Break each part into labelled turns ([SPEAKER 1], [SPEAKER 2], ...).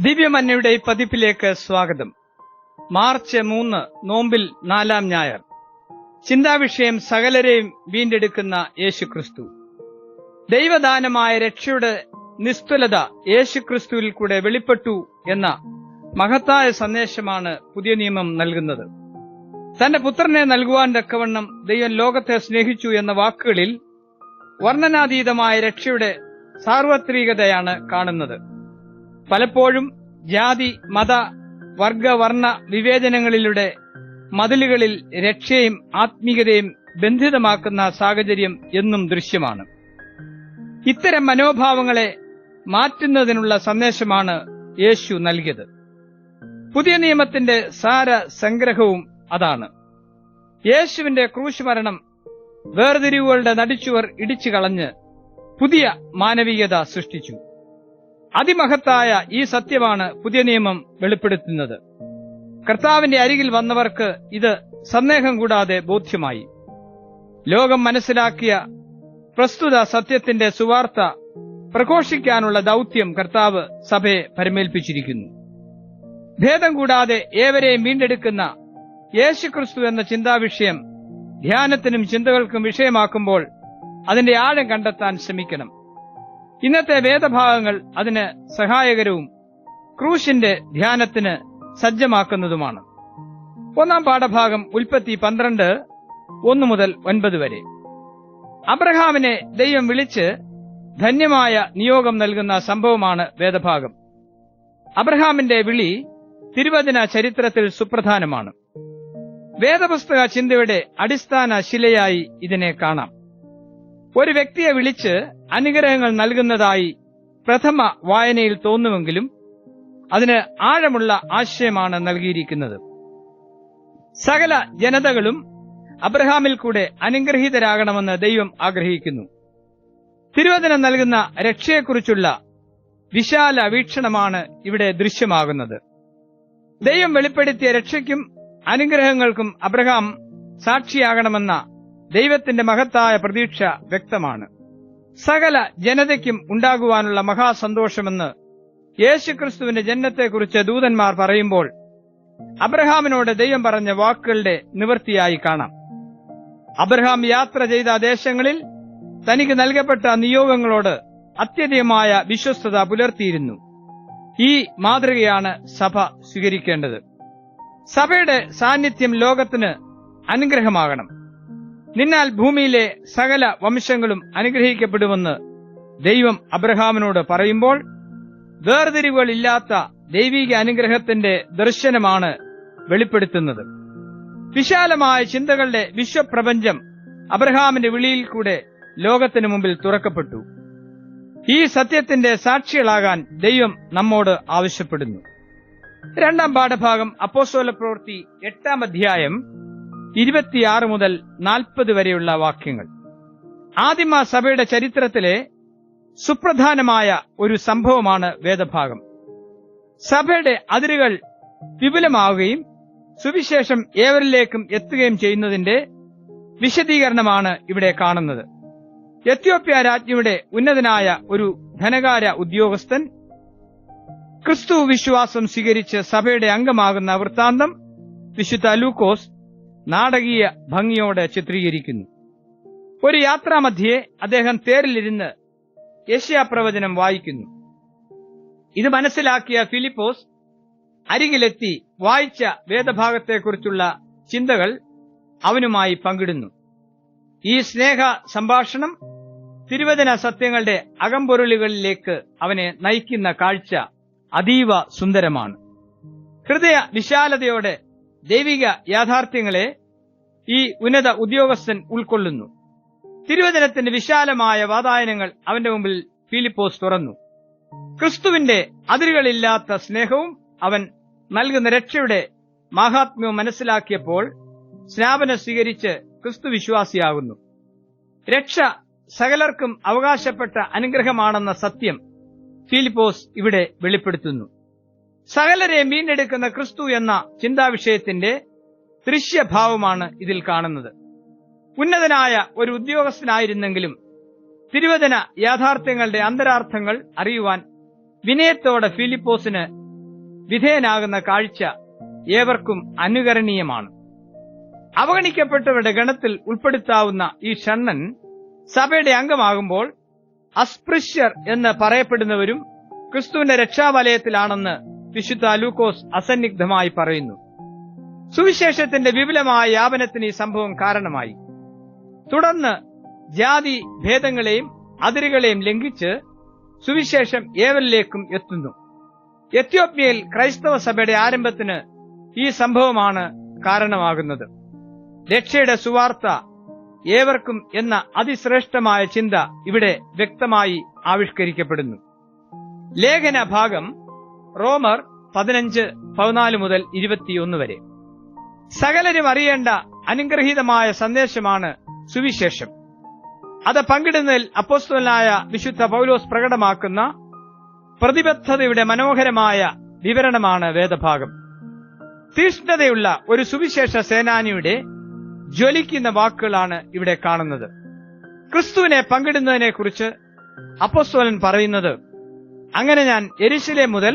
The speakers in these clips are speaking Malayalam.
[SPEAKER 1] ദിവ്യമന്നയുടെ പതിപ്പിലേക്ക് സ്വാഗതം. മാർച്ച് മൂന്ന് നോമ്പിൽ നാലാം ഞായർ. ചിന്താവിഷയം സകലരെയും വീണ്ടെടുക്കുന്ന യേശുക്രിസ്തു. ദൈവദാനമായ രക്ഷയുടെ നിസ്തുലത യേശുക്രിസ്തുവിൽ കൂടെ വെളിപ്പെട്ടു എന്ന മഹത്തായ സന്ദേശമാണ് പുതിയ നിയമം നൽകുന്നത്. തന്റെ പുത്രനെ നൽകുവാൻ തക്കവണ്ണം ദൈവം ലോകത്തെ സ്നേഹിച്ചു എന്ന വാക്കുകളിൽ വർണനാതീതമായ രക്ഷയുടെ സാർവത്രികതയാണ് കാണുന്നത്. പലപ്പോഴും ജാതി മത വർഗ വർണ വിവേചനങ്ങളിലൂടെ മതിലുകളിൽ രക്ഷയും ആത്മീയതയും ബന്ധിതമാക്കുന്ന സാഹചര്യം എന്നും ദൃശ്യമാണ്. ഇത്തരം മനോഭാവങ്ങളെ മാറ്റുന്നതിനുള്ള സന്ദേശമാണ് യേശു നൽകിയത്. പുതിയ നിയമത്തിന്റെ സാര സംഗ്രഹവും അതാണ്. യേശുവിന്റെ ക്രൂശ് മരണം വേർതിരിവുകളുടെ നടിച്ചുവർ ഇടിച്ചു കളഞ്ഞ് പുതിയ മാനവികത സൃഷ്ടിച്ചു. അതിമഹത്തായ ഈ സത്യമാണ് പുതിയ നിയമം വെളിപ്പെടുത്തുന്നത്. കർത്താവിന്റെ അരികിൽ വന്നവർക്ക് ഇത് സന്ദേഹം കൂടാതെ ബോധ്യമായി. ലോകം മനസ്സിലാക്കിയ പ്രസ്തുത സത്യത്തിന്റെ സുവാർത്ത പ്രഘോഷിക്കാനുള്ള ദൗത്യം കർത്താവ് സഭയെ പരമേൽപ്പിച്ചിരിക്കുന്നു. ഭേദം കൂടാതെ ഏവരെയും വീണ്ടെടുക്കുന്ന യേശുക്രിസ്തു എന്ന ചിന്താവിഷയം ധ്യാനത്തിനും ചിന്തകൾക്കും വിഷയമാക്കുമ്പോൾ അതിന്റെ ആഴം കണ്ടെത്താൻ ശ്രമിക്കണം. ഇന്നത്തെ വേദഭാഗങ്ങൾ അതിന് സഹായകരവും ക്രൂശിന്റെ ധ്യാനത്തിന് സജ്ജമാക്കുന്നതുമാണ്. ഒന്നാം പാഠഭാഗം ഉൽപ്പത്തി പന്ത്രണ്ട് ഒന്നു മുതൽ ഒൻപത് വരെ. അബ്രഹാമിനെ ദൈവം വിളിച്ച് ധന്യമായ നിയോഗം നൽകുന്ന സംഭവമാണ് വേദഭാഗം. അബ്രഹാമിന്റെ വിളി തിരുവചന ചരിത്രത്തിൽ സുപ്രധാനമാണ്. വേദപുസ്തക ചിന്തയുടെ അടിസ്ഥാന ശിലയായി ഇതിനെ കാണാം. ഒരു വ്യക്തിയെ വിളിച്ച് അനുഗ്രഹങ്ങൾ നൽകുന്നതായി പ്രഥമ വായനയിൽ തോന്നുമെങ്കിലും അതിന് ആഴമുള്ള ആശയമാണ് നൽകിയിരിക്കുന്നത്. സകല ജനതകളും അബ്രഹാമിൽ കൂടെ അനുഗ്രഹീതരാകണമെന്ന് ദൈവം ആഗ്രഹിക്കുന്നു. തിരുവചനം നൽകുന്ന രക്ഷയെക്കുറിച്ചുള്ള വിശാല വീക്ഷണമാണ് ഇവിടെ ദൃശ്യമാകുന്നത്. ദൈവം വെളിപ്പെടുത്തിയ രക്ഷയ്ക്കും അനുഗ്രഹങ്ങൾക്കും അബ്രഹാം സാക്ഷിയാകണമെന്ന ദൈവത്തിന്റെ മഹത്തായ പ്രതീക്ഷ വ്യക്തമാണ്. സകല ജനതയ്ക്കും ഉണ്ടാകുവാനുള്ള മഹാസന്തോഷമെന്ന് യേശുക്രിസ്തുവിന്റെ ജന്മത്തെക്കുറിച്ച് ദൂതന്മാർ പറയുമ്പോൾ അബ്രഹാമിനോട് ദൈവം പറഞ്ഞ വാക്കുകളുടെ നിവൃത്തിയായി കാണാം. അബ്രഹാം യാത്ര ചെയ്ത ദേശങ്ങളിൽ തനിക്ക് നൽകപ്പെട്ട നിയോഗങ്ങളോട് അത്യധികമായ വിശ്വസ്തത പുലർത്തിയിരുന്നു. ഈ മാതൃകയാണ് സഭ സ്വീകരിക്കേണ്ടത്. സഭയുടെ സാന്നിധ്യം ലോകത്തിന് അനുഗ്രഹമാകണം. നിന്നാൽ ഭൂമിയിലെ സകല വംശങ്ങളും അനുഗ്രഹിക്കപ്പെടുമെന്ന് ദൈവം അബ്രഹാമിനോട് പറയുമ്പോൾ വേർതിരിവുകളില്ലാത്ത ദൈവിക അനുഗ്രഹത്തിന്റെ ദർശനമാണ് വെളിപ്പെടുത്തുന്നത്. വിശാലമായ ചിന്തകളുടെ വിശ്വപ്രപഞ്ചം അബ്രഹാമിന്റെ വിളിയിൽ കൂടെ ലോകത്തിനു മുമ്പിൽ തുറക്കപ്പെട്ടു. ഈ സത്യത്തിന്റെ സാക്ഷികളാകാൻ ദൈവം നമ്മോട് ആവശ്യപ്പെടുന്നു. രണ്ടാം പാഠഭാഗം അപ്പോസോല പ്രവൃത്തി എട്ടാം അധ്യായം ഇരുപത്തിയാറ് മുതൽ നാൽപ്പത് വരെയുള്ള വാക്യങ്ങൾ. ആദിമ സഭയുടെ ചരിത്രത്തിലെ സുപ്രധാനമായ ഒരു സംഭവമാണ് വേദഭാഗം. സഭയുടെ അതിരുകൾ വിപുലമാവുകയും സുവിശേഷം ഏവരിലേക്കും എത്തുകയും ചെയ്യുന്നതിന്റെ വിശദീകരണമാണ് ഇവിടെ കാണുന്നത്. എത്യോപ്യ രാജ്ഞിയുടെ ഉന്നതനായ ഒരു ധനകാര ഉദ്യോഗസ്ഥൻ ക്രിസ്തു വിശ്വാസം സ്വീകരിച്ച് സഭയുടെ അംഗമാകുന്ന വൃത്താന്തം വിശുദ്ധ ലൂക്കോസ് നാടകീയ ഭംഗിയോടെ ചിത്രീകരിക്കുന്നു. ഒരു യാത്രാമധ്യേ അദ്ദേഹം തേരിലിരുന്ന് യശ്യാപ്രവചനം വായിക്കുന്നു. ഇത് മനസ്സിലാക്കിയ ഫിലിപ്പോസ് അരികിലെത്തി വായിച്ച വേദഭാഗത്തെക്കുറിച്ചുള്ള ചിന്തകൾ അവനുമായി പങ്കിടുന്നു. ഈ സ്നേഹ സംഭാഷണം തിരുവചന സത്യങ്ങളുടെ അകമ്പൊരുളുകളിലേക്ക് അവനെ നയിക്കുന്ന കാഴ്ച അതീവ സുന്ദരമാണ്. ഹൃദയ വിശാലതയോടെ ദൈവിക യാഥാർത്ഥ്യങ്ങളെ ഈ ഉന്നത ഉദ്യോഗസ്ഥൻ ഉൾക്കൊള്ളുന്നു. തിരുവചനത്തിന്റെ വിശാലമായ വാതായനങ്ങൾ അവന്റെ മുമ്പിൽ ഫിലിപ്പോസ് തുറന്നു. ക്രിസ്തുവിന്റെ അതിരുകളില്ലാത്ത സ്നേഹവും അവൻ നൽകുന്ന രക്ഷയുടെ മഹാത്മ്യവും മനസ്സിലാക്കിയപ്പോൾ സ്നാപനം സ്വീകരിച്ച് ക്രിസ്തു വിശ്വാസിയാകുന്നു. രക്ഷ സകലർക്കും അവകാശപ്പെട്ട അനുഗ്രഹമാണെന്ന സത്യം ഫിലിപ്പോസ് ഇവിടെ വെളിപ്പെടുത്തുന്നു. സകലരെ വീണ്ടെടുക്കുന്ന ക്രിസ്തു എന്ന ചിന്താവിഷയത്തിന്റെ ദൃശ്യഭാവമാണ് ഇതിൽ കാണുന്നത്. ഉന്നതനായ ഒരു ഉദ്യോഗസ്ഥനായിരുന്നെങ്കിലും തിരുവചന യാഥാർത്ഥ്യങ്ങളുടെ അന്തരാർത്ഥങ്ങൾ അറിയുവാൻ വിനയത്തോടെ ഫിലിപ്പോസിന് വിധേയനാകുന്ന കാഴ്ച ഏവർക്കും അനുകരണീയമാണ്. അവഗണിക്കപ്പെട്ടവരുടെ ഗണത്തിൽ ഉൾപ്പെടുത്താവുന്ന ഈ ഷണ്ണൻ സഭയുടെ അംഗമാകുമ്പോൾ അസ്പൃശ്യർ എന്ന് പറയപ്പെടുന്നവരും ക്രിസ്തുവിന്റെ രക്ഷാവലയത്തിലാണെന്ന് വിശുദ്ധ ലൂക്കോസ് അസന്നിഗ്ധമായി പറയുന്നു. സുവിശേഷത്തിന്റെ വിപുലമായ യാപനത്തിന് ഈ സംഭവം കാരണമായി. തുടർന്ന് ജാതി ഭേദങ്ങളെയും അതിരുകളെയും ലംഘിച്ച് സുവിശേഷം ഏവരിലേക്കും എത്തുന്നു. എത്യോപ്യയിൽ ക്രൈസ്തവ സഭയുടെ ആരംഭത്തിന് ഈ സംഭവമാണ് കാരണമാകുന്നത്. രക്ഷയുടെ സുവാർത്ത ഏവർക്കും എന്ന അതിശ്രേഷ്ഠമായ ചിന്ത ഇവിടെ വ്യക്തമായി ആവിഷ്കരിക്കപ്പെടുന്നു. ലേഖന ഭാഗം റോമർ പതിനഞ്ച് പതിനാല് മുതൽ ഇരുപത്തിയൊന്ന് വരെ. സകലരും അറിയേണ്ട അനുഗ്രഹീതമായ സന്ദേശമാണ് സുവിശേഷം. അത് പങ്കിടുന്നതിൽ അപ്പോസ്തലനായ വിശുദ്ധ പൗലോസ് പ്രകടമാക്കുന്ന പ്രതിബദ്ധതയുടെ മനോഹരമായ വിവരണമാണ് വേദഭാഗം. തീഷ്ണതയുള്ള ഒരു സുവിശേഷ സേനാനിയുടെ ജ്വലിക്കുന്ന വാക്കുകളാണ് ഇവിടെ കാണുന്നത്. ക്രിസ്തുവിനെ പങ്കിടുന്നതിനെക്കുറിച്ച് അപ്പോസ്തോലൻ പറയുന്നത് അങ്ങനെ ഞാൻ എരിശിലെ മുതൽ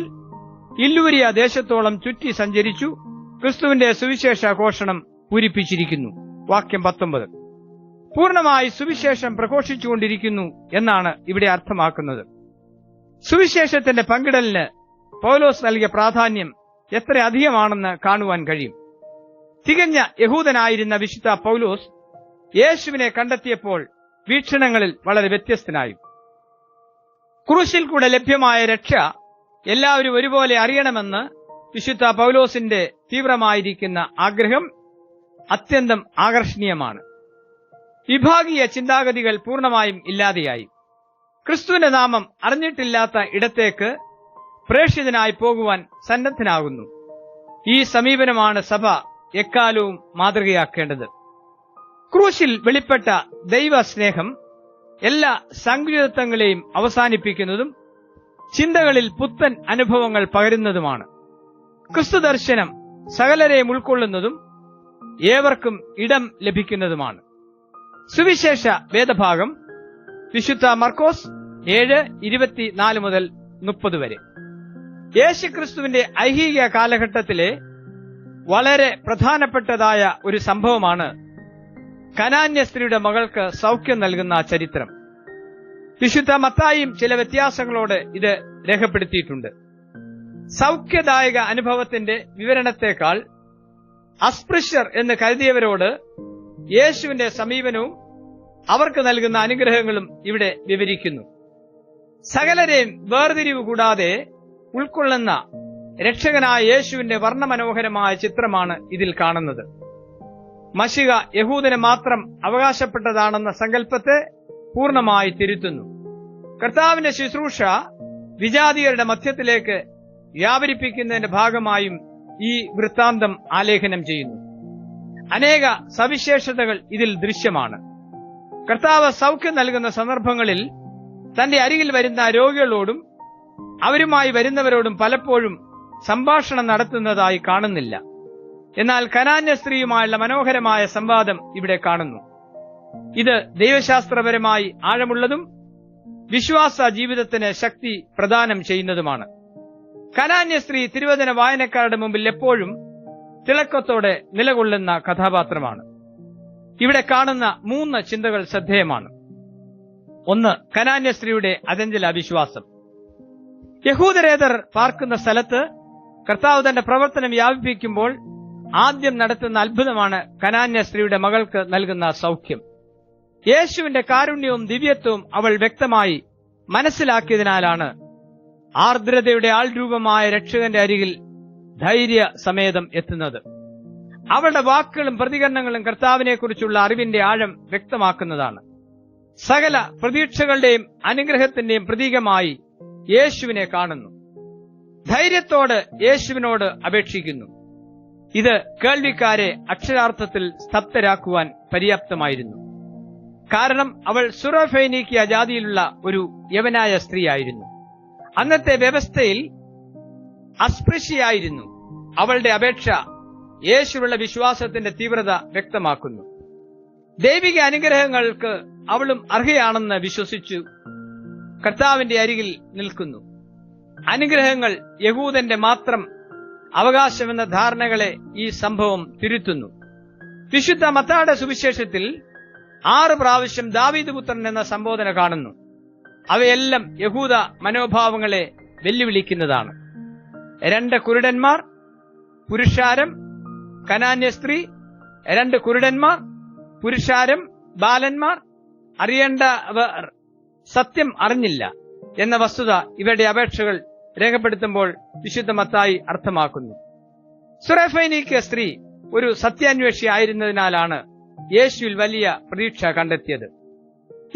[SPEAKER 1] ഇല്ലൂരിയ ദേശത്തോളം ചുറ്റി സഞ്ചരിച്ചു ക്രിസ്തുവിന്റെ സുവിശേഷ ഘോഷണം പൂരിപ്പിച്ചിരിക്കുന്നു. വാക്യം പത്തൊമ്പത്. പൂർണമായി സുവിശേഷം പ്രഘോഷിച്ചുകൊണ്ടിരിക്കുന്നു എന്നാണ് ഇവിടെ അർത്ഥമാക്കുന്നത്. സുവിശേഷത്തിന്റെ പങ്കിടലിന് പൗലോസ് നൽകിയ പ്രാധാന്യം എത്ര അധികമാണെന്ന് കാണുവാൻ കഴിയും. തികഞ്ഞ യഹൂദനായിരുന്ന വിശുദ്ധ പൗലോസ് യേശുവിനെ കണ്ടെത്തിയപ്പോൾ വീക്ഷണങ്ങളിൽ വളരെ വ്യത്യസ്തനായി. ക്രൂശിൽ കൂടെ ലഭ്യമായ രക്ഷ എല്ലാവരും ഒരുപോലെ അറിയണമെന്ന് വിശുദ്ധ പൗലോസിന്റെ തീവ്രമായിരിക്കുന്ന ആഗ്രഹം അത്യന്തം ആകർഷണീയമാണ്. വിഭാഗീയ ചിന്താഗതികൾ പൂർണമായും ഇല്ലാതെയായി. ക്രിസ്തുവിന്റെ നാമം അറിഞ്ഞിട്ടില്ലാത്ത ഇടത്തേക്ക് പ്രേക്ഷിതനായി പോകുവാൻ സന്നദ്ധനാകുന്നു. ഈ സമീപനമാണ് സഭ എക്കാലവും മാതൃകയാക്കേണ്ടത്. ക്രൂശിൽ വെളിപ്പെട്ട ദൈവസ്നേഹം എല്ലാ സങ്കുചിതത്വങ്ങളെയും അവസാനിപ്പിക്കുന്നതും ചിന്തകളിൽ പുത്തൻ അനുഭവങ്ങൾ പകരുന്നതുമാണ്. ക്രിസ്തു ദർശനം സകലരെയും ഉൾക്കൊള്ളുന്നതും ഏവർക്കും ഇടം ലഭിക്കുന്നതുമാണ്. സുവിശേഷ വേദഭാഗം വിശുദ്ധ മർക്കോസ് ഏഴ് ഇരുപത്തിനാല് മുതൽ മുപ്പത് വരെ. യേശുക്രിസ്തുവിന്റെ ഐഹിക കാലഘട്ടത്തിലെ വളരെ പ്രധാനപ്പെട്ടതായ ഒരു സംഭവമാണ് കനാന്യ സ്ത്രീയുടെ മകൾക്ക് സൗഖ്യം നൽകുന്ന ചരിത്രം. വിശുദ്ധ മത്തായും ചില വ്യത്യാസങ്ങളോട് ഇത് രേഖപ്പെടുത്തിയിട്ടുണ്ട്. സൗഖ്യദായക അനുഭവത്തിന്റെ വിവരണത്തെക്കാൾ അസ്പൃശ്യർ എന്ന് കരുതിയവരോട് യേശുവിന്റെ സമീപനവും അവർക്ക് നൽകുന്ന അനുഗ്രഹങ്ങളും ഇവിടെ വിവരിക്കുന്നു. സകലരെയും വേർതിരിവ് കൂടാതെ ഉൾക്കൊള്ളുന്ന രക്ഷകനായ യേശുവിന്റെ വർണമനോഹരമായ ചിത്രമാണ് ഇതിൽ കാണുന്നത്. മഷിക യഹൂദന് മാത്രം അവകാശപ്പെട്ടതാണെന്ന സങ്കല്പത്തെ പൂർണമായി തിരുത്തുന്നു. കർത്താവിന്റെ ശുശ്രൂഷ വിജാതികളുടെ മധ്യത്തിലേക്ക് വ്യാപരിപ്പിക്കുന്നതിന്റെ ഭാഗമായും ഈ വൃത്താന്തം ആലേഖനം ചെയ്യുന്നു. അനേക സവിശേഷതകൾ ഇതിൽ ദൃശ്യമാണ്. കർത്താവ് സൗഖ്യം നൽകുന്ന സന്ദർഭങ്ങളിൽ തന്റെ അരികിൽ വരുന്ന രോഗികളോടും അവരുമായി വരുന്നവരോടും പലപ്പോഴും സംഭാഷണം നടത്തുന്നതായി കാണുന്നില്ല. എന്നാൽ കനാന്യ സ്ത്രീയുമായുള്ള മനോഹരമായ സംവാദം ഇവിടെ കാണുന്നു. ഇത് ദൈവശാസ്ത്രപരമായി ആഴമുള്ളതും വിശ്വാസ ജീവിതത്തിന് ശക്തി പ്രദാനം ചെയ്യുന്നതുമാണ്. കനാന്യ സ്ത്രീ തിരുവചന വായനക്കാരുടെ മുമ്പിൽ എപ്പോഴും തിളക്കത്തോടെ നിലകൊള്ളുന്ന കഥാപാത്രമാണ്. ഇവിടെ കാണുന്ന മൂന്ന് ചിന്തകൾ ശ്രദ്ധേയമാണ്. ഒന്ന് കനാന്യ സ്ത്രീയുടെ അചഞ്ചല അവിശ്വാസം യഹൂദരേതർ പാർക്കുന്ന സ്ഥലത്ത് കർത്താവ് തന്റെ പ്രവർത്തനം വ്യാപിപ്പിക്കുമ്പോൾ ആദ്യം നടത്തുന്ന അത്ഭുതമാണ് കനാന്യ സ്ത്രീയുടെ മകൾക്ക് നൽകുന്ന സൗഖ്യം. യേശുവിന്റെ കാരുണ്യവും ദിവ്യത്വവും അവൾ വ്യക്തമായി മനസ്സിലാക്കിയതിനാലാണ് ആർദ്രതയുടെ ആൾ രൂപമായ രക്ഷകന്റെ അരികിൽ ധൈര്യ സമേതം എത്തുന്നത്. അവളുടെ വാക്കുകളും പ്രതികരണങ്ങളും കർത്താവിനെക്കുറിച്ചുള്ള അറിവിന്റെ ആഴം വ്യക്തമാക്കുന്നതാണ്. സകല പ്രതീക്ഷകളുടെയും അനുഗ്രഹത്തിന്റെയും പ്രതീകമായി യേശുവിനെ കാണുന്നു. ധൈര്യത്തോട് യേശുവിനോട് അപേക്ഷിക്കുന്നു. ഇത് കേൾവിക്കാരെ അക്ഷരാർത്ഥത്തിൽ സ്തബ്ധരാക്കുവാൻ പര്യാപ്തമായിരുന്നു. കാരണം അവൾ സുറഫൈനീക്കിയ ജാതിയിലുള്ള ഒരു യവനായ സ്ത്രീയായിരുന്നു. അന്നത്തെ വ്യവസ്ഥയിൽ അസ്പൃശ്യയായിരുന്നു. അവളുടെ അപേക്ഷ യേശുവിലുള്ള വിശ്വാസത്തിന്റെ തീവ്രത വ്യക്തമാക്കുന്നു. ദൈവിക അനുഗ്രഹങ്ങൾക്ക് അവളും അർഹയാണെന്ന് വിശ്വസിച്ചു കർത്താവിന്റെ അരികിൽ നിൽക്കുന്നു. അനുഗ്രഹങ്ങൾ യഹൂദന്റെ മാത്രം അവകാശമെന്ന ധാരണകളെ ഈ സംഭവം തിരുത്തുന്നു. വിശുദ്ധ മത്താടെ സുവിശേഷത്തിൽ ആറ് പ്രാവശ്യം ദാവീദ് പുത്രൻ എന്ന സംബോധന കാണുന്നു. അവയെല്ലാം യഹൂദ മനോഭാവങ്ങളെ വെല്ലുവിളിക്കുന്നതാണ്. രണ്ട് കുരുടന്മാർ പുരുഷാരം കനാന്യ സ്ത്രീ രണ്ട് കുരുടന്മാർ പുരുഷാരം ബാലന്മാർ അറിയേണ്ട സത്യം അറിഞ്ഞില്ല എന്ന വസ്തുത ഇവരുടെ അപേക്ഷകൾ രേഖപ്പെടുത്തുമ്പോൾ വിശുദ്ധ മത്തായി അർത്ഥമാക്കുന്നു. സുറഫൈനിക്ക് സ്ത്രീ ഒരു സത്യാന്വേഷി ആയിരുന്നതിനാലാണ് യേശുവിൽ വലിയ പ്രതീക്ഷ കണ്ടെത്തിയത്.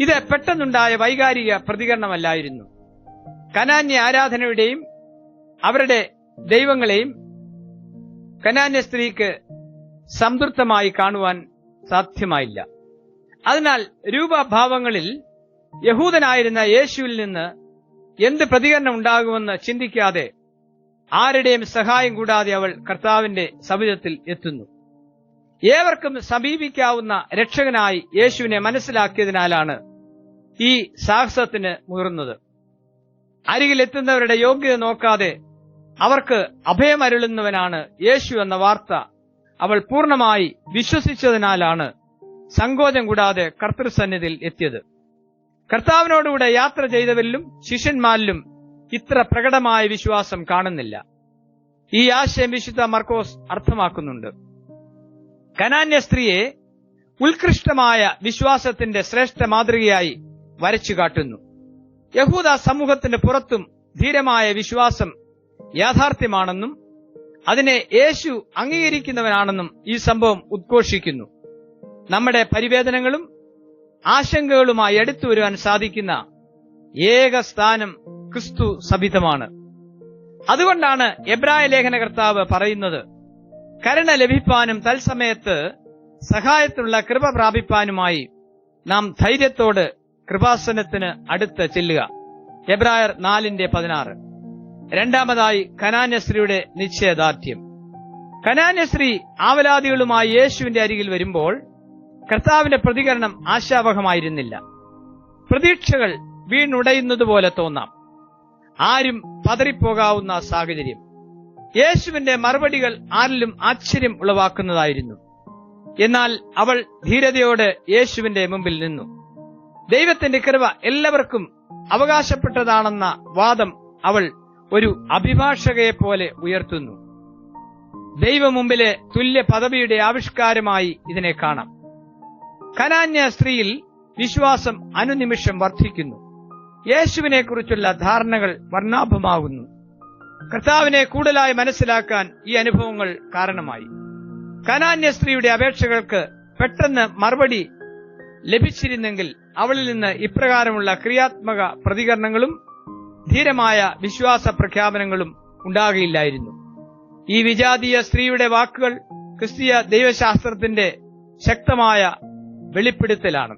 [SPEAKER 1] ഇത് പെട്ടെന്നുണ്ടായ വൈകാരിക പ്രതികരണമല്ലായിരുന്നു. കനാന്യ ആരാധനയുടെയും അവരുടെ ദൈവങ്ങളെയും കനാന്യ സ്ത്രീക്ക് സംതൃപ്തമായി കാണുവാൻ സാധ്യമായില്ല. അതിനാൽ രൂപഭാവങ്ങളിൽ യഹൂദനായിരുന്ന യേശുവിൽ നിന്ന് എന്ത് പ്രതികരണം ഉണ്ടാകുമെന്ന് ചിന്തിക്കാതെ ആരുടെയും സഹായം കൂടാതെ അവൾ കർത്താവിന്റെ സവിധത്തിൽ എത്തുന്നു. ഏവർക്കും സമീപിക്കാവുന്ന രക്ഷകനായി യേശുവിനെ മനസ്സിലാക്കിയതിനാലാണ് ഈ സാഹസത്തിന് മുതിർന്നത്. അരികിലെത്തുന്നവരുടെ യോഗ്യത നോക്കാതെ അവർക്ക് അഭയമരുളുന്നവനാണ് യേശു എന്ന വാർത്ത അവൾ പൂർണമായി വിശ്വസിച്ചതിനാലാണ് സങ്കോചം കൂടാതെ കർത്തൃസന്നിധിയിൽ എത്തിയത്. കർത്താവിനോടുകൂടെ യാത്ര ചെയ്തവരിലും ശിഷ്യന്മാരിലും ഇത്ര പ്രകടമായ വിശ്വാസം കാണുന്നില്ല. ഈ ആശയം വിശുദ്ധ മർക്കോസ് അർത്ഥമാക്കുന്നുണ്ട്. കനാന്യ സ്ത്രീയെ ഉത്കൃഷ്ടമായ വിശ്വാസത്തിന്റെ ശ്രേഷ്ഠ മാതൃകയായി വരച്ചു കാട്ടുന്നു. യഹൂദ സമൂഹത്തിന്റെ പുറത്തും ധീരമായ വിശ്വാസം യാഥാർത്ഥ്യമാണെന്നും അതിനെ യേശു അംഗീകരിക്കുന്നവനാണെന്നും ഈ സംഭവം ഉദ്ഘോഷിക്കുന്നു. നമ്മുടെ പരിവേദനകളും ആശങ്കകളുമായി എടുത്തു വരുവാൻ സാധിക്കുന്ന ഏക സ്ഥാനം ക്രിസ്തു സഭിതമാണ്. അതുകൊണ്ടാണ് എബ്രായ ലേഖന കർത്താവ് പറയുന്നത് കരുണ ലഭിപ്പാനും തത്സമയത്ത് സഹായത്തിനുള്ള കൃപ പ്രാപിപ്പാനുമായി നാം ധൈര്യത്തോട് കൃപാസനത്തിന് അടുത്ത് ചെല്ലുക. എബ്രായർ നാലിന്റെ പതിനാറ്. രണ്ടാമതായി കനാന്യശ്രീയുടെ നിശ്ചയദാർഢ്യം. കനാന്യശ്രീ ആവലാദികളുമായി യേശുവിന്റെ അരികിൽ വരുമ്പോൾ കർത്താവിന്റെ പ്രതികരണം ആശാവഹമായിരുന്നില്ല. പ്രതീക്ഷകൾ വീണുടയുന്നതുപോലെ തോന്നാം. ആരും പതറിപ്പോകാവുന്ന സാഹചര്യം. യേശുവിന്റെ മറുപടികൾ ആരിലും ആശ്ചര്യം ഉളവാക്കുന്നതായിരുന്നു. എന്നാൽ അവൾ ധീരതയോടെ യേശുവിന്റെ മുമ്പിൽ നിന്നു. ദൈവത്തിന്റെ കൃപ എല്ലാവർക്കും അവകാശപ്പെട്ടതാണെന്ന വാദം അവൾ ഒരു അഭിഭാഷകയെ പോലെ ഉയർത്തുന്നു ദൈവമുമ്പിലെ തുല്യ പദവിയുടെ ആവിഷ്കാരമായി ഇതിനെ കാണാം. കനാന്യ സ്ത്രീയിൽ വിശ്വാസം അനുനിമിഷം വർദ്ധിക്കുന്നു. യേശുവിനെ കുറിച്ചുള്ള ധാരണകൾ വർണാഭമാകുന്നു കർത്താവിനെ കൂടുതലായി മനസ്സിലാക്കാൻ ഈ അനുഭവങ്ങൾ കാരണമായി. കനാന്യ സ്ത്രീയുടെ അപേക്ഷകൾക്ക് പെട്ടെന്ന് മറുപടി ലഭിച്ചിരുന്നെങ്കിൽ അവളിൽ നിന്ന് ഇപ്രകാരമുള്ള ക്രിയാത്മക പ്രതികരണങ്ങളും ധീരമായ വിശ്വാസ പ്രഖ്യാപനങ്ങളും ഉണ്ടാകില്ലായിരുന്നു ഈ വിജാതീയ സ്ത്രീയുടെ വാക്കുകൾ ക്രിസ്തീയ ദൈവശാസ്ത്രത്തിന്റെ ശക്തമായ വെളിപ്പെടുത്തലാണ്.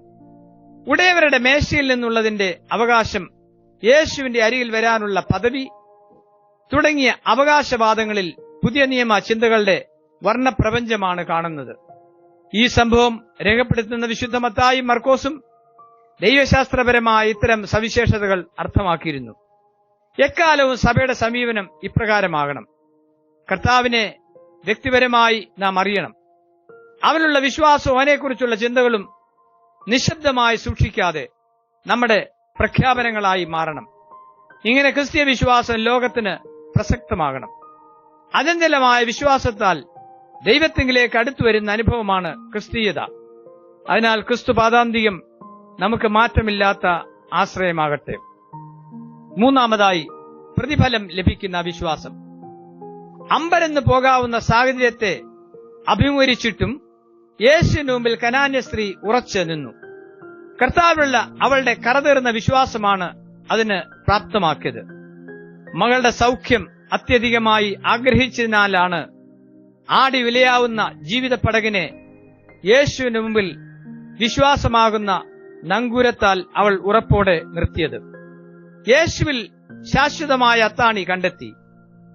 [SPEAKER 1] ഉടയവരുടെ മേശയിൽ നിന്നുള്ളതിന്റെ അവകാശം യേശുവിന്റെ അരികിൽ വരാനുള്ള പദവി തുടങ്ങിയ അവകാശവാദങ്ങളിൽ പുതിയ നിയമ ചിന്തകളുടെ വർണപ്രപഞ്ചമാണ് കാണുന്നത്. ഈ സംഭവം രേഖപ്പെടുത്തുന്ന വിശുദ്ധ മത്തായും മർക്കോസും ദൈവശാസ്ത്രപരമായ ഇത്തരം സവിശേഷതകൾ അർത്ഥമാക്കിയിരുന്നു. എക്കാലവും സഭയുടെ സമീപനം ഇപ്രകാരമാകണം. കർത്താവിനെ വ്യക്തിപരമായി നാം അറിയണം. അവനുള്ള വിശ്വാസവും അവനെക്കുറിച്ചുള്ള ചിന്തകളും നിശബ്ദമായി സൂക്ഷിക്കാതെ നമ്മുടെ പ്രഖ്യാപനങ്ങളായി മാറണം. ഇങ്ങനെ ക്രിസ്തീയ വിശ്വാസം ലോകത്തിന് പ്രസക്തമാകണം. അചഞ്ചലമായ വിശ്വാസത്താൽ ദൈവത്തിങ്കിലേക്ക് അടുത്തു വരുന്ന അനുഭവമാണ് ക്രിസ്തീയത. അതിനാൽ ക്രിസ്തു പാതാന്തികം നമുക്ക് മാറ്റമില്ലാത്ത ആശ്രയമാകട്ടെ. മൂന്നാമതായി പ്രതിഫലം ലഭിക്കുന്ന വിശ്വാസം. അമ്പരന്ന് പോകാവുന്ന സാഹചര്യത്തെ അഭിമുഖീകരിച്ചിട്ടും യേശുവിന് മുമ്പിൽ കനാന്യ സ്ത്രീ ഉറച്ചു നിന്നു. കർത്താവിലുള്ള അവളുടെ കറതീർന്ന വിശ്വാസമാണ് അതിന് പ്രാപ്തമാക്കിയത്. മകളുടെ സൗഖ്യം അത്യധികമായി ആഗ്രഹിച്ചതിനാലാണ് ആടി വിലയാവുന്ന ജീവിത പടകിനെ യേശുവിന് മുമ്പിൽ വിശ്വാസമാകുന്ന നങ്കൂരത്താൽ അവൾ ഉറപ്പോടെ നിർത്തിയത്. യേശുവിൽ ശാശ്വതമായ അത്താണി കണ്ടെത്തി.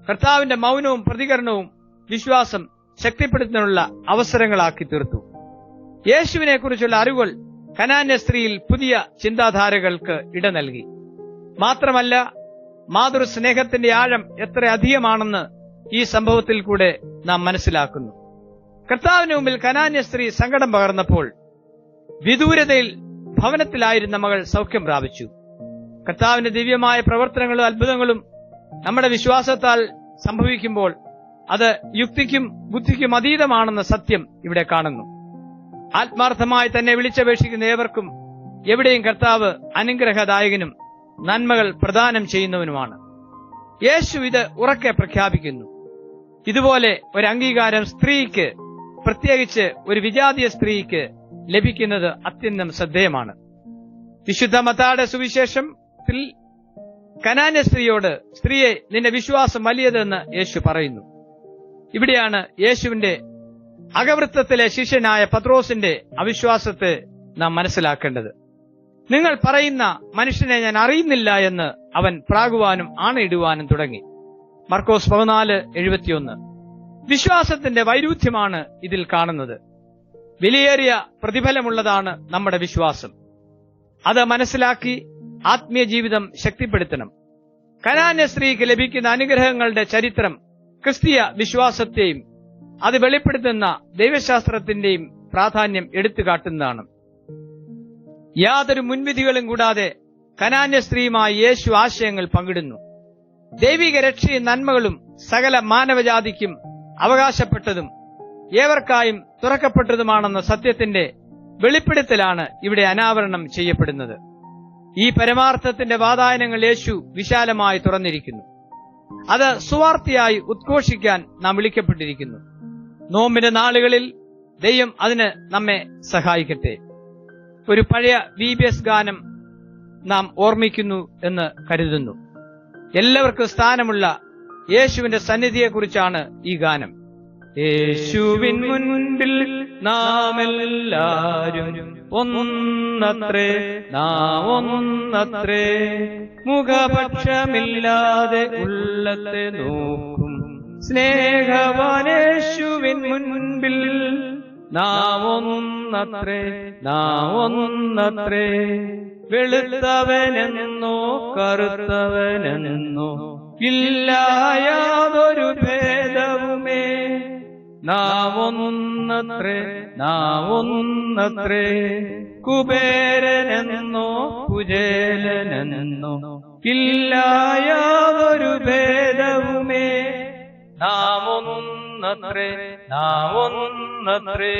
[SPEAKER 1] കർത്താവിന്റെ മൗനവും പ്രതികരണവും വിശ്വാസം ശക്തിപ്പെടുത്തുന്നതിനുള്ള അവസരങ്ങളാക്കി തീർത്തു. യേശുവിനെ കുറിച്ചുള്ള അറിവുകൾ കനാന്യ സ്ത്രീയിൽ പുതിയ ചിന്താധാരകൾക്ക് ഇട നൽകി. മാത്രമല്ല മാതൃസ്നേഹത്തിന്റെ ആഴം എത്ര അധികമാണെന്ന് ഈ സംഭവത്തിൽ കൂടെ നാം മനസ്സിലാക്കുന്നു. കർത്താവിന് മുമ്പിൽ കനാന്യ സ്ത്രീ സങ്കടം പകർന്നപ്പോൾ വിദൂരതയിൽ ഭവനത്തിലായിരുന്ന മകൾ സൗഖ്യം പ്രാപിച്ചു. കർത്താവിന്റെ ദിവ്യമായ പ്രവർത്തനങ്ങളും അത്ഭുതങ്ങളും നമ്മുടെ വിശ്വാസത്താൽ സംഭവിക്കുമ്പോൾ അത് യുക്തിക്കും ബുദ്ധിക്കും അതീതമാണെന്ന സത്യം ഇവിടെ കാണുന്നു. ആത്മാർത്ഥമായി തന്നെ വിളിച്ചപേക്ഷിക്കുന്ന ഏവർക്കും എവിടെയും കർത്താവ് അനുഗ്രഹദായകനും നന്മകൾ പ്രദാനം ചെയ്യുന്നവനുമാണ്. യേശു ഇത് ഉറക്കെ പ്രഖ്യാപിക്കുന്നു. ഇതുപോലെ ഒരു അംഗീകാരം സ്ത്രീക്ക് പ്രത്യേകിച്ച് ഒരു വിജാതീയ സ്ത്രീക്ക് ലഭിക്കുന്നത് അത്യന്തം ശ്രദ്ധേയമാണ്. വിശുദ്ധ മത്താടെ സുവിശേഷത്തിൽ കനാന്യ സ്ത്രീയോട് സ്ത്രീയെ നിന്റെ വിശ്വാസം വലിയതെന്ന് യേശു പറയുന്നു. ഇവിടെയാണ് യേശുവിന്റെ അകവൃത്തത്തിലെ ശിഷ്യനായ പത്രോസിന്റെ അവിശ്വാസത്തെ നാം മനസ്സിലാക്കേണ്ടത്. നിങ്ങൾ പറയുന്ന മനുഷ്യനെ ഞാൻ അറിയുന്നില്ല എന്ന് അവൻ പ്രാകുവാനും ആണയിടുവാനും തുടങ്ങി. മർക്കോസ് പതിനാല് എഴുപത്തിയൊന്ന്. വിശ്വാസത്തിന്റെ വൈരുദ്ധ്യമാണ് ഇതിൽ കാണുന്നത്. വിലയേറിയ പ്രതിഫലമുള്ളതാണ് നമ്മുടെ വിശ്വാസം. അത് മനസ്സിലാക്കി ആത്മീയ ജീവിതം ശക്തിപ്പെടുത്തണം. കനാന്യ സ്ത്രീക്ക് ലഭിക്കുന്ന അനുഗ്രഹങ്ങളുടെ ചരിത്രം ക്രിസ്തീയ വിശ്വാസത്തെയും അത് വെളിപ്പെടുത്തുന്ന ദൈവശാസ്ത്രത്തിന്റെയും പ്രാധാന്യം എടുത്തു കാട്ടുന്നതാണ് യാതൊരു മുൻവിധികളും കൂടാതെ കനാന്യ സ്ത്രീയുമായി യേശു ആശയങ്ങൾ പങ്കിടുന്നു. ദൈവിക രക്ഷയും നന്മകളും സകല മാനവജാതിക്കും അവകാശപ്പെട്ടതും ഏവർക്കായും തുറക്കപ്പെട്ടതുമാണെന്ന സത്യത്തിന്റെ വെളിപ്പെടുത്തലാണ് ഇവിടെ അനാവരണം ചെയ്യപ്പെടുന്നത്. ഈ പരമാർത്ഥത്തിന്റെ വാതായനങ്ങൾ യേശു വിശാലമായി തുറന്നിരിക്കുന്നു. അത് സുവാർത്തിയായി ഉദ്ഘോഷിക്കാൻ നാം വിളിക്കപ്പെട്ടിരിക്കുന്നു. നോമ്പിന്റെ നാളുകളിൽ ദൈവം അതിന് നമ്മെ സഹായിക്കട്ടെ. ഒരു പഴയ വി ഗാനം നാം ഓർമ്മിക്കുന്നു എന്ന് കരുതുന്നു. എല്ലാവർക്കും സ്ഥാനമുള്ള യേശുവിന്റെ സന്നിധിയെക്കുറിച്ചാണ് ഈ ഗാനം. യേശുവിൻ മുൻപിൽ നാം എല്ലാരും ഒന്നത്രേ നാം ഒന്നത്രേ മുഖപക്ഷമില്ലാതെ ഉള്ളത്തെ നോക്കും. സ്നേഹവാനേശുവിൻ മുൻപിൽ നാം ഒന്നത്രേ നാം ഒന്നത്രേ വെളുത്തവനെന്നോ കറുത്തവനെന്നോ ഇല്ല യാതൊരു ഭേദവുമേ. നാം ഒന്നത്രേ നാം ഒന്നത്രേ കുബേരനെന്നോ കുചേലനെന്നോ ഇല്ല യാതൊരു ഭേദവുമേ. നാം ഒന്നത്രേ നാം ഒന്നത്രേ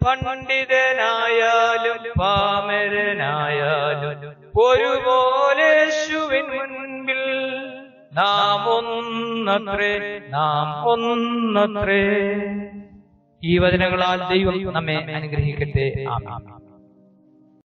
[SPEAKER 1] പണ്ഡിതനായാലും പാമരനായാലും ഒരുപോലെ ശുവിൻ മുൻപിൽ നാം ഒന്നത്രേ നാം ഒന്നത്രേ ഈ വചനങ്ങളാൽ ദൈവം നമ്മെ അനുഗ്രഹിക്കട്ടെ. ആമേൻ.